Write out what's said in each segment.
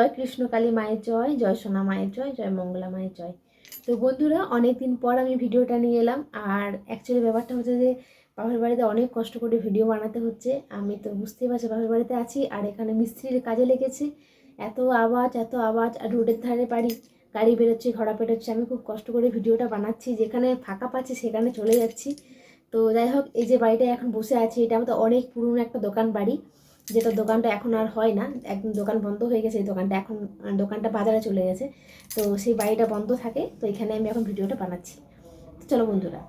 জয় কৃষ্ণকালী মায়ের জয় জয় সোনা মায়ের জয় জয় মঙ্গলা মায়ের জয়। তো বন্ধুরা অনেক দিন পর আমি ভিডিওটা নিয়ে এলাম, আর অ্যাকচুয়ালি ব্যাপারটা হচ্ছে যে বাপের বাড়িতে অনেক কষ্ট করে ভিডিও বানাতে হচ্ছে। আমি তো বুঝতেই পারছি বাপের বাড়িতে আছি, আর এখানে মিস্ত্রির কাজে লেগেছি। এত আওয়াজ এত আওয়াজ, আর রোডের ধারে বাড়ি, গাড়ি বেরোচ্ছে, ঘোড়া বেরোচ্ছে আমি খুব কষ্ট করে ভিডিওটা বানাচ্ছি। যেখানে ফাঁকা পাচ্ছি, সেখানে চলে যাচ্ছি। তো যাই হোক, এই যে বাড়িটা এখন বসে আছি, এটা আমাদের অনেক পুরনো একটা দোকান বাড়ি। যেটা দোকানটা এখন আর হয় না, একদম দোকান বন্ধ হয়ে গেছে, এই দোকানটা এখন, দোকানটা বাজারে চলে গেছে। তো সেই বাড়িটা বন্ধ থাকে, তো এখানে আমি এখন ভিডিওটা বানাচ্ছি। চলো বন্ধুরা,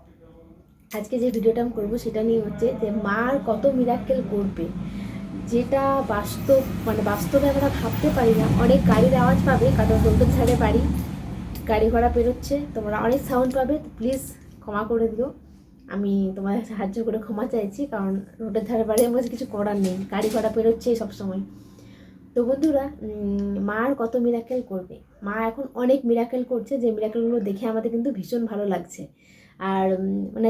আজকে যে ভিডিওটা আমি করব সেটা নিয়ে হচ্ছে যে মার কত মিরাক্কেল করবে, যেটা বাস্তব মানে বাস্তবে আমরা ভাবতে পারি না। অনেক গাড়ির আওয়াজ পাবে, কারণ রোডের ছাড়ে বাড়ি, গাড়ি ঘোড়া পেরোচ্ছে তোমরা অনেক সাউন্ড পাবে প্লিজ ক্ষমা করে দিও। আমি তোমাদের সাহায্য করে ক্ষমা চাইছি, কারণ রোডের ধারে বাড়ি আমার কাছে করার নেই। গাড়ি ঘোড়া পেরোচ্ছে সবসময়। তো বন্ধুরা মা আর কত মিরাকেল করবে? মা এখন অনেক মিরাকেল করছে, যে মিরাকেলগুলো দেখে আমাদের কিন্তু ভীষণ ভালো লাগছে। আর মানে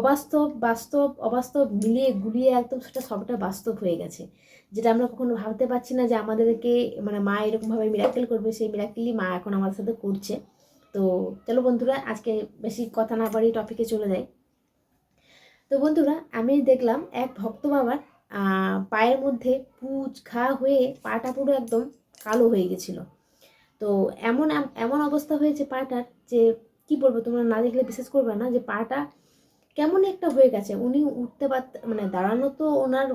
অবাস্তব, বাস্তব, অবাস্তব মিলিয়ে গুলিয়ে একদম সেটা সবটা বাস্তব হয়ে গেছে। যেটা আমরা কখনো ভাবতে পারছি না যে আমাদেরকে মানে মা এরকমভাবে মিরাকেল করবে, সেই মিরাকেলই মা এখন আমাদের সাথে করছে। তো চলো বন্ধুরা, আজকে বেশি কথা না বাড়ি টপিকে চলে যাই। তো বন্ধুরা, আমি দেখলাম এক ভক্ত বাবার পায়ের মধ্যে পুজ ঘা হয়ে পাটা পুরো একদম কালো হয়ে গেছিল। তো এমন এমন অবস্থা হয়েছে পাটার যে, কি বলব তোমরা না দেখলে বিশ্বাস করবে না যে পাটা কেমন একটা হয়ে গেছে। উনি উঠতে পারত মানে দাঁড়ানো তো ওনার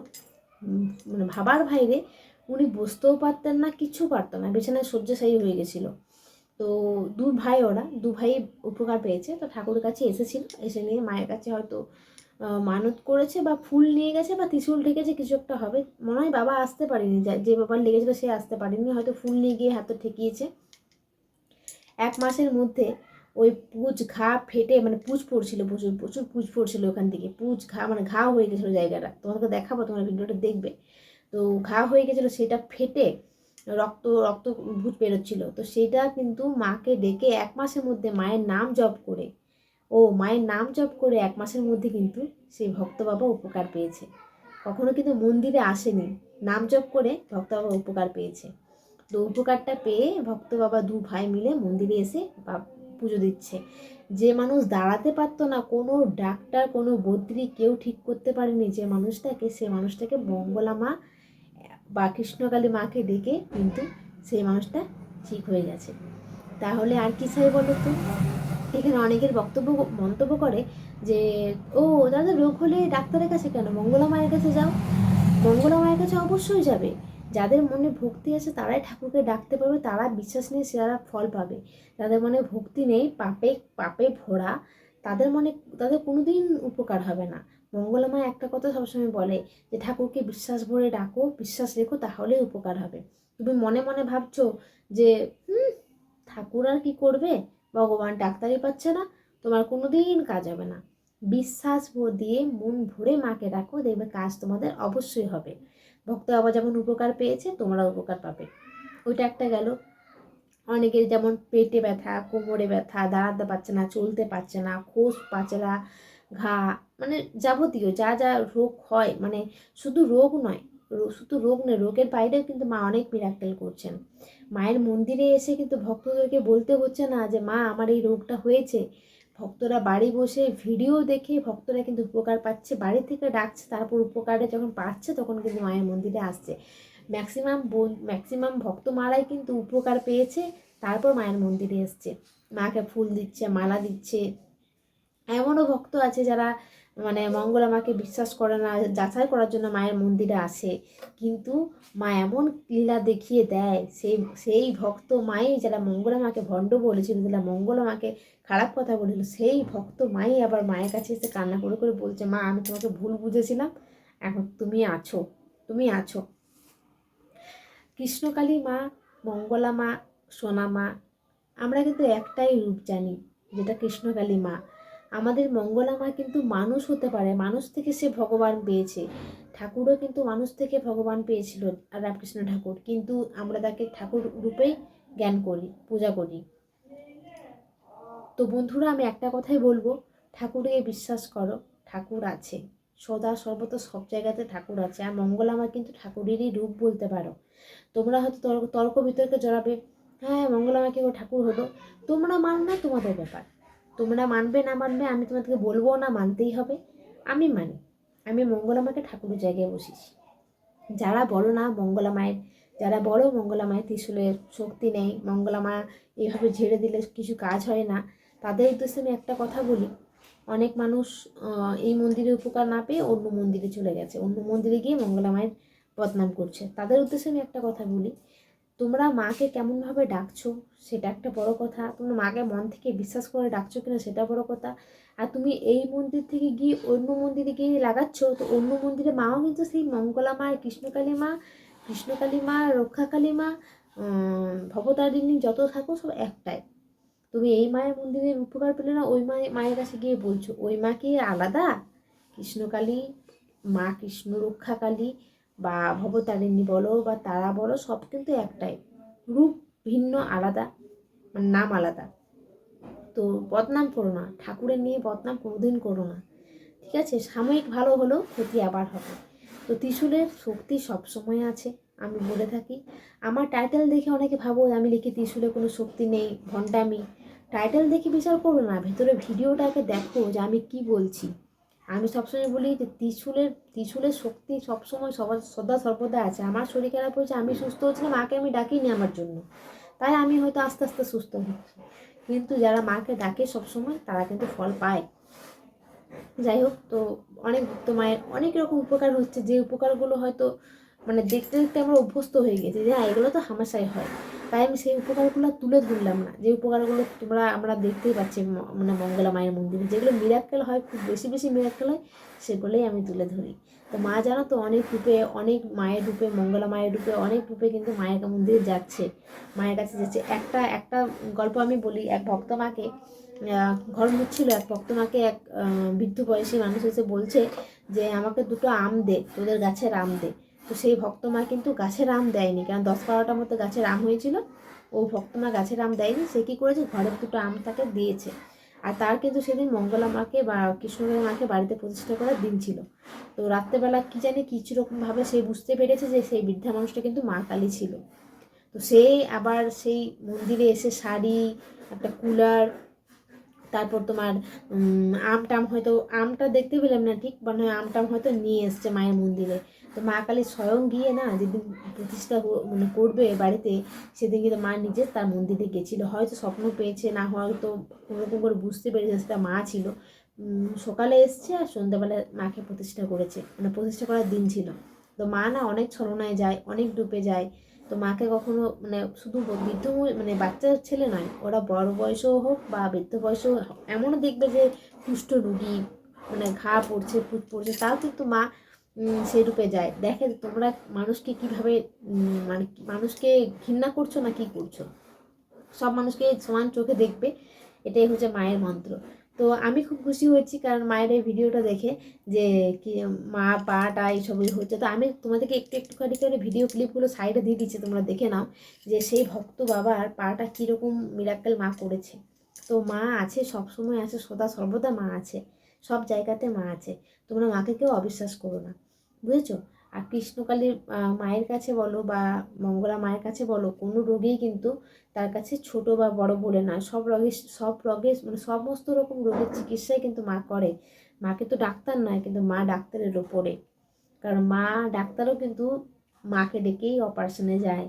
মানে ভাবার বাইরে, উনি বসতেও পারতেন না, কিছু পারতেন না, বিছানায় শয্যাশায়ী হয়ে গেছিল। তো দু ভাই ওরা, দু ভাই উপকার পেয়েছে। তো ঠাকুরের কাছে এসেছিল, এসে নিয়ে মায়ের কাছে হয়তো মানত করেছে বা ফুল নিয়ে গেছে বা ত্রিশূল ঠেকেছে কিছু একটা হবে। মনে হয় বাবা আসতে পারেনি। যে বাবার লেগেছিল সে আসতে পারেনি। হয়তো ফুল নিয়ে গিয়ে হাতে ঠেকিয়েছে। এক মাসের মধ্যে ওই পুজ ঘা ফেটে মানে পুজ পড়ছিল, প্রচুর প্রচুর পুজ পড়ছিল ওখান থেকে। পুজ ঘা মানে ঘা হয়ে গেছিল জায়গাটা। তোমাকে দেখাবো, তোমার ভিডিওটা দেখবে। তো ঘা হয়ে গেছিল, সেটা ফেটে রক্ত রক্ত ভূত বেরোচ্ছিল। তো সেটা কিন্তু মাকে ডেকে এক মাসের মধ্যে মায়ের নাম জপ করে ও মায়ের নাম জপ করে এক মাসের মধ্যে কিন্তু সেই ভক্ত বাবা উপকার পেয়েছে। কখনো কিন্তু মন্দিরে আসেনি, নাম জপ করে ভক্ত বাবা উপকার পেয়েছে। তো উপকারটা পেয়ে ভক্ত বাবা দু ভাই মিলে মন্দিরে এসে পুজো দিচ্ছে। যে মানুষ দাঁড়াতে পারতো না, কোনো ডাক্তার, কোনো বদ্রি কেউ ঠিক করতে পারেনি, যে মানুষটাকে, সে মানুষটাকে মঙ্গলা মা বা কৃষ্ণকালী মাকে ডেকে কিন্তু সেই মানুষটা ঠিক হয়ে গেছে। তাহলে আর কি চাই বলো তো? এখানে অনেকের বক্তব্য, মন্তব্য করে যে, ও, দাদা, রোগ হলে ডাক্তারের কাছে কেন? মঙ্গলা মায়ের কাছে যাও। মঙ্গলা মায়ের কাছে অবশ্যই যাবে। যাদের মনে ভক্তি আছে, তারাই ঠাকুরকে ডাকতে পারবে, তারা বিশ্বাস নিয়ে তারা ফল পাবে। যাদের মনে ভক্তি নেই, পাপে পাপে ভরা, তাদের মনে, তাদের কোনোদিন উপকার হবে না। মঙ্গলা মা একটা কথা সবসময় বলে যে, ঠাকুরকে বিশ্বাস ভরে ডাকো, বিশ্বাস রেখো তাহলেই উপকার হবে। তুমি মনে মনে ভাবছ যে ঠাকুর আর কি করবে? ভগবান ডাক্তারই পাচ্ছে না, তোমার কোনো দিন কাজ হবে না। বিশ্বাস দিয়ে মন ভরে মাকে ডাকো, দেখবে কাজ তোমাদের অবশ্যই হবে। ভক্ত বাবা যেমন উপকার পেয়েছে তোমরা উপকার পাবে। ওইটা একটা গেল। অনেকের যেমন পেটে ব্যথা, কোমরে ব্যথা, দাঁড়াতে পারছে না, চলতে পারছে না, খোস পাচরা ঘা মানে যাবতীয় যা যা রোগ হয় মানে শুধু রোগ নয় শুধু রোগ নয়, রোগের বাইরেও কিন্তু মা অনেক মিরাক্কেল করছেন। মায়ের মন্দিরে এসে কিন্তু ভক্তদেরকে বলতে হচ্ছে না যে, মা, আমার এই রোগটা হয়েছে। ভক্তরা বাড়ি বসে ভিডিও দেখে ভক্তরা কিন্তু উপকার পাচ্ছে। বাড়ি থেকে ডাকছে, তারপর উপকারটা যখন পাচ্ছে, তখন কিন্তু মায়ের মন্দিরে আসছে। ম্যাক্সিমাম ম্যাক্সিমাম ভক্ত মারাই কিন্তু উপকার পেয়েছে, তারপর মায়ের মন্দিরে এসছে। মাকে ফুল দিচ্ছে, মালা দিচ্ছে। এমনও ভক্ত আছে যারা মানে মঙ্গলা মাকে বিশ্বাস করে না, যাচাই করার জন্য মায়ের মন্দিরে আসে। কিন্তু মা এমন লীলা দেখিয়ে দেয়, সেই সেই ভক্ত মাই যারা মঙ্গলা মাকে ভণ্ড বলেছিল, যারা মঙ্গলা মাকে খারাপ কথা বলেছিল, সেই ভক্ত মাই আবার মায়ের কাছে এসে কান্না করে করে বলছে, মা, আমি তোমাকে ভুল বুঝেছিলাম, এখন তুমি আছো তুমি আছো। কৃষ্ণকালী মা, মঙ্গলা মা, সোনা মা, আমরা কিন্তু একটাই রূপ জানি, যেটা কৃষ্ণকালী মা। আমাদের মঙ্গলা মা কিন্তু মানুষ হতে পারে, মানুষ থেকে সে ভগবান পেয়েছে। ঠাকুরও কিন্তু মানুষ থেকে ভগবান পেয়েছিল রামকৃষ্ণ ঠাকুর, কিন্তু আমরা তাকে ঠাকুর রূপেই জ্ঞান করি, পূজা করি। তো বন্ধুরা, আমি একটা কথাই বলব, ঠাকুরকে বিশ্বাস করো, ঠাকুর আছে। সদা সর্বত সব জায়গাতে ঠাকুর আছে। আর মঙ্গলা মা কিন্তু ঠাকুরেরই রূপ বলতে পারো। তোমরা হয়তো তর্ক তর্ক বিতর্কে জড়াবে হ্যাঁ মঙ্গলা মা কেউ ঠাকুর হলো। তোমরা মান না তোমাদের ব্যাপার। তোমরা মানবে না মানবে, আমি তোমাদেরকে বলব না, মানতেই হবে। আমি মানি। আমি মঙ্গলা মাকে ঠাকুরের জায়গায় বসেছি। যারা বলো না, মঙ্গলা মায়ের, যারা বলো মঙ্গলা মায়ের ত্রিশূলের শক্তি নেই। মঙ্গলা মা এইভাবে ঝেড়ে দিলে কিছু কাজ হয় না। তাদের উদ্দেশ্যে আমি একটা কথা বলি। অনেক মানুষ এই মন্দিরে উপকার না পেয়ে অন্য মন্দিরে চলে গেছে। অন্য মন্দিরে গিয়ে মঙ্গলা মায়ের বদনাম করছে। তাদের উদ্দেশ্যে আমি একটা কথা বলি। তোমরা মাকে কেমনভাবে ডাকছো? সেটা একটা বড় কথা। তোমরা মাকে মন থেকে বিশ্বাস করে ডাকছো কিনা সেটা বড় কথা। আর তুমি এই মন্দির থেকে গিয়ে অন্য মন্দিরে গিয়ে লাগাচ্ছ, তো অন্য মন্দিরে মাও কিন্তু সেই মঙ্গলা মা, কৃষ্ণকালী মা কৃষ্ণকালী মা, রক্ষাকালী মা ভবতারিণী যত থাকো সব একটাই। তুমি এই মায়ের মন্দিরের উপকার পেলে না, ওই মায়ের মায়ের কাছে গিয়ে বলছো, ওই মা কি আলাদা? কৃষ্ণকালী মা, কৃষ্ণ রক্ষাকালী বা ভবতারিণী বলো বা তারা বলো, সব কিন্তু একটাই। রূপ ভিন্ন, আলাদা মানে নাম আলাদা। তো বদনাম করো না, ঠাকুরের নিয়ে বদনাম কোনোদিন করো না। ঠিক আছে? সাময়িক ভালো হলো ক্ষতি আবার হবে। তো ত্রিশুলের শক্তি সবসময় আছে, আমি বলে থাকি। আমার টাইটেল দেখে অনেকে ভাবো, আমি লিখি ত্রিশূলে কোনো শক্তি নেই ঘন্টামি টাইটেল দেখে বিচার করো না, ভেতরে ভিডিওটাকে দেখো যে আমি কি বলছি। আমি সবসময় বলি যে ত্রিশুলের ত্রিশুলের শক্তি সবসময় সবার, সদা সর্বদা আছে। আমার শরীর খারাপ হয়েছে, আমি সুস্থ হচ্ছিলাম মাকে আমি ডাকিনি আমার জন্য। তাই আমি হয়তো আস্তে আস্তে সুস্থ হচ্ছি। কিন্তু যারা মাকে ডাকে সবসময়, তারা কিন্তু ফল পায়। যাই হোক, তো অনেক তো মায়ের অনেক রকম উপকার হচ্ছে। যে উপকারগুলো হয়তো মানে দেখতে দেখতে আমরা অভ্যস্ত হয়ে গেছি যে হ্যাঁ এগুলো তো হামেশাই হয়। তাই আমি সেই উপকারগুলো তুলে ধরলাম না। যে উপকারগুলো তোমরা, আমরা দেখতেই পাচ্ছি মানে মঙ্গলা মায়ের মন্দিরে। যেগুলো মিরাক্কেল হয়, খুব বেশি বেশি মিরাক্কেল হয়, সেগুলোই আমি তুলে ধরি। তো মা জানো তো, অনেক রূপে, অনেক মায়ের রূপে, মঙ্গলা মায়ের রূপে, অনেক রূপে কিন্তু মায়ের মন্দিরে যাচ্ছে। মায়ের কাছে যাচ্ছে। একটা একটা গল্প আমি বলি। এক ভক্ত মাকে ঘর মুচ্ছিল এক ভক্ত মাকে এক বৃদ্ধ বয়সী মানুষ এসে বলছে যে, আমাকে দুটো আম দে, তোদের গাছের আম দে। তো সেই ভক্ত মা কিন্তু গাছের আম দেয়নি কারণ দশ বারোটার মতো গাছের আম হয়েছিল। ও ভক্ত মা গাছের আম দেয়নি সে কী করেছে? ঘরের দুটো আম তাকে দিয়েছে। আর তার কিন্তু সেদিন মঙ্গলা মাকে বা কৃষ্ণকালী মাকে বাড়িতে প্রতিষ্ঠা করার দিন ছিল। তো রাত্রেবেলা কী জানি কিছু রকমভাবে সে বুঝতে পেরেছে যে সেই বৃদ্ধা মানুষটা কিন্তু মা কালী ছিল। তো সে আবার সেই মন্দিরে এসে শাড়ি একটা কুলার তারপর তোমার উম, আম টাম হয়তো আমটা দেখতে পেলাম না ঠিক মানে আম টাম হয়তো নিয়ে এসছে মায়ের মন্দিরে। তো মা কালী স্বয়ং গিয়ে না যেদিন প্রতিষ্ঠা মানে করবে বাড়িতে, সেদিন কিন্তু মা নিজে তার মন্দিরে গেছিল। হয়তো স্বপ্ন পেয়েছে, না হয়তো কোনোরকম করে বুঝতে পেরেছে সেটা মা ছিল। সকালে এসছে আর সন্ধ্যাবেলা মাকে প্রতিষ্ঠা করেছে। মানে প্রতিষ্ঠা করার দিন ছিল। তো মা না অনেক ছলনায় যায়, অনেক ডুবে যায়। তো মাকে কখনো মানে শুধু বৃদ্ধ মানে বাচ্চা ছেলে নয়, ওরা বড় বয়সেও হোক বা বৃদ্ধ বয়সেও এমনও দেখবে যে কুষ্ঠ রুগী মানে ঘা পড়ছে, ফুট পড়ছে, তাও কিন্তু মা উম, সেই রূপে যায়। দেখে তোমরা মানুষকে কীভাবে মানে মানুষকে ঘৃণা করছ না কি করছ? সব মানুষকে সমান চোখে দেখবে। এটাই হচ্ছে মায়ের মন্ত্র। তো আমি খুব খুশি হয়েছি কারণ মায়ের এই ভিডিওটা দেখে যে কি মা পাটা এইসবই হচ্ছে। তো আমি তোমাদেরকে একটু একটুখানি করে ভিডিও ক্লিপগুলো সাইডে দিয়ে দিচ্ছি তোমরা দেখে নাও যে সেই ভক্ত বাবার পাটা কীরকম মিরাক্কেল মা করেছে। তো মা আছে সব সময় আছে সদা সর্বদা মা আছে সব জায়গাতে মা আছে। তোমরা মাকে কেউ অবিশ্বাস করো না। বুঝেছ? আর কৃষ্ণকালীর মায়ের কাছে বলো বা মঙ্গলা মায়ের কাছে বলো, কোনো রোগেই কিন্তু তার কাছে ছোট বা বড় বলে না সব রোগের সব রোগের মানে সমস্ত রকম রোগের চিকিৎসাই কিন্তু মা করে। মাকে তো ডাক্তার নয়, কিন্তু মা ডাক্তারের ওপরে। কারণ মা ডাক্তারও কিন্তু মাকে ডেকেই অপারেশনে যায়।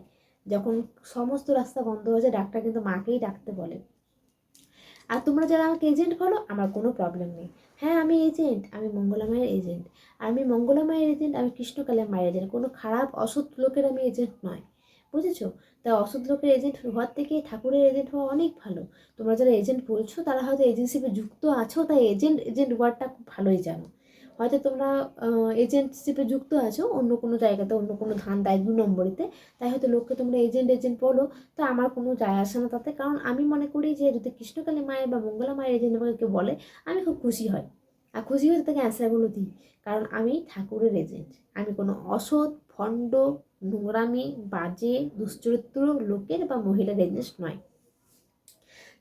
যখন সমস্ত রাস্তা বন্ধ হয়ে যায়, ডাক্তার কিন্তু মাকেই ডাকতে বলে। আর তোমরা যারা আমাকে এজেন্ট বলো, আমার কোনো প্রবলেম নেই। হ্যাঁ আমি এজেন্ট আমি মঙ্গলা মায়ের এজেন্ট আমি মঙ্গলামায়ের এজেন্ট আমি কৃষ্ণকালের মায়ের এজেন্ট কোনো খারাপ, অসৎ লোকের আমি এজেন্ট নয়। বুঝেছ? তা অসৎ লোকের এজেন্ট হওয়ার থেকে ঠাকুরের এজেন্ট হওয়া অনেক ভালো। তোমরা যারা এজেন্ট বলছো, তারা হয়তো এজেন্সিতে যুক্ত আছো, তাই এজেন্ট এজেন্ট ওয়ার্ডটা খুব ভালোই জানো। হয়তো তোমরা এজেন্টশিপে যুক্ত আছো, অন্য কোনো জায়গাতে, অন্য কোনো ধান দেয় দু নম্বরিতে, তাই হয়তো লোককে তোমরা এজেন্ট এজেন্ট বলো। তো আমার কোনো যায় আসে না তাতে, কারণ আমি মনে করি যে যদি কৃষ্ণকালী মায়ের বা মঙ্গলা মায়ের এজেন্ট আমাকে বলে, আমি খুব খুশি হই। আর খুশি হয়ে তাকে অ্যান্সারগুলো দিই, কারণ আমি ঠাকুরের এজেন্ট আমি কোনো অসৎ, ভণ্ড, নোংরামি, বাজে, দুশ্চরিত্র লোকের বা মহিলার এজেন্ট নয়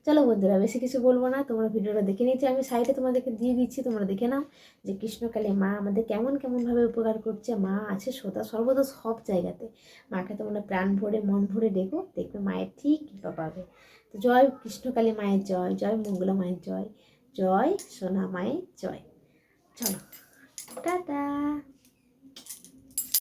চলো বন্ধুরা, বেশি কিছু বলব না। তোমরা ভিডিওটা দেখে নিয়েছি। আমি সাইডে তোমাদেরকে দিয়ে দিচ্ছি, তোমরা দেখে নাও যে কৃষ্ণকালী মা আমাদের কেমন কেমনভাবে উপকার করছে। মা আছে সদা সর্বদা সব জায়গাতে। মাকে তোমরা প্রাণ ভরে, মন ভরে ডেকো, দেখবে মায়ের ঠিক কৃপা পাবে। তো জয় কৃষ্ণকালী মায়ের জয় জয় মঙ্গলা মায়ের জয় জয় সোনা মায়ের জয়। চলো, টাটা।